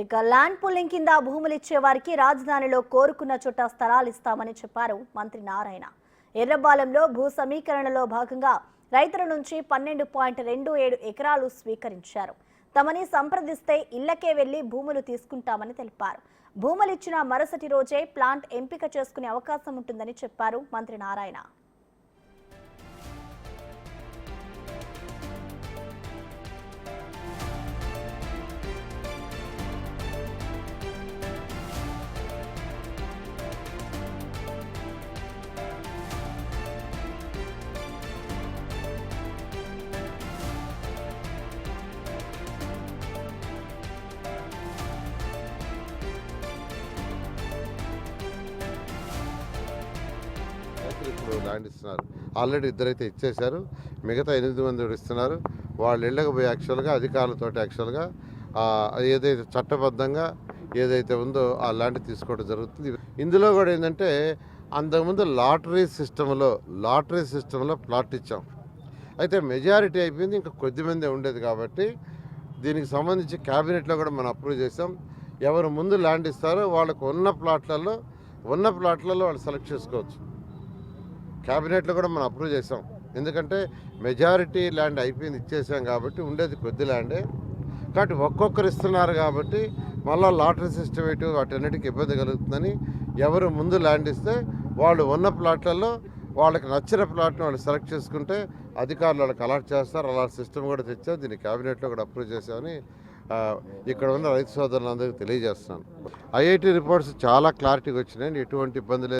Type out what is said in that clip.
ఇక land pulling కింద భూములు ఇచ్చే వారికి రాజధానిలో కోరుకున్న చోట స్థలాలు ఇస్తామని చెప్పారు మంత్రి నారాయణ. ఎర్రబాలెంలో భూ సమీకరణలో భాగంగా రైతుల నుంచి పన్నెండు పాయింట్ రెండు ఏడు ఎకరాలు స్వీకరించారు. తమని సంప్రదిస్తే ఇళ్ళకే వెళ్ళి భూములు తీసుకుంటామని తెలిపారు. భూములు ఇచ్చిన మరుసటి రోజే ప్లాంట్ ఎంపిక చేసుకునే అవకాశం ఉంటుందని చెప్పారు మంత్రి నారాయణ. రైతులు ఇప్పుడు ల్యాండ్ ఇస్తున్నారు. ఆల్రెడీ ఇద్దరైతే ఇచ్చేశారు. మిగతా ఎనిమిది మంది కూడా ఇస్తున్నారు. వాళ్ళు ఇళ్ళకి పోయి యాక్చువల్గా అధికారులతో యాక్చువల్గా ఏదైతే చట్టబద్ధంగా ఏదైతే ఉందో ఆ ల్యాండ్ తీసుకోవడం జరుగుతుంది. ఇందులో కూడా ఏంటంటే అంతకుముందు లాటరీ సిస్టంలో లాటరీ సిస్టంలో ప్లాట్ ఇచ్చాం. అయితే మెజారిటీ అయిపోయింది. ఇంకా కొద్దిమందే ఉండేది కాబట్టి దీనికి సంబంధించి క్యాబినెట్లో కూడా మనం అప్రూవ్ చేసాం ఎవరు ముందు ల్యాండ్ ఇస్తారో వాళ్ళకు ఉన్న ప్లాట్లలో ఉన్న ప్లాట్లలో వాళ్ళు సెలెక్ట్ చేసుకోవచ్చు. క్యాబినెట్లో కూడా మనం అప్రూవ్ చేసాం ఎందుకంటే మెజారిటీ ల్యాండ్ అయిపోయింది ఇచ్చేసాం కాబట్టి ఉండేది కొద్ది ల్యాండే. కాబట్టి ఒక్కొక్కరు ఇస్తున్నారు కాబట్టి మళ్ళీ లాటరీ సిస్టమ్ ఇటు వాటన్నిటికి ఇబ్బంది కలుగుతుందని ఎవరు ముందు ల్యాండ్ ఇస్తే వాళ్ళు ఉన్న ప్లాట్లలో వాళ్ళకి నచ్చిన ప్లాట్ని వాళ్ళు సెలెక్ట్ చేసుకుంటే అధికారులు వాళ్ళకి అలాట్ చేస్తారు. అలా సిస్టమ్ కూడా తెచ్చాం దీన్ని క్యాబినెట్లో కూడా అప్రూవ్ చేసామని ఇక్కడ ఉన్న రైతు సోదరులందరికీ తెలియజేస్తున్నాను. ఐఐటి రిపోర్ట్స్ చాలా క్లారిటీగా వచ్చినాయి ఎటువంటి ఇబ్బంది లేదు.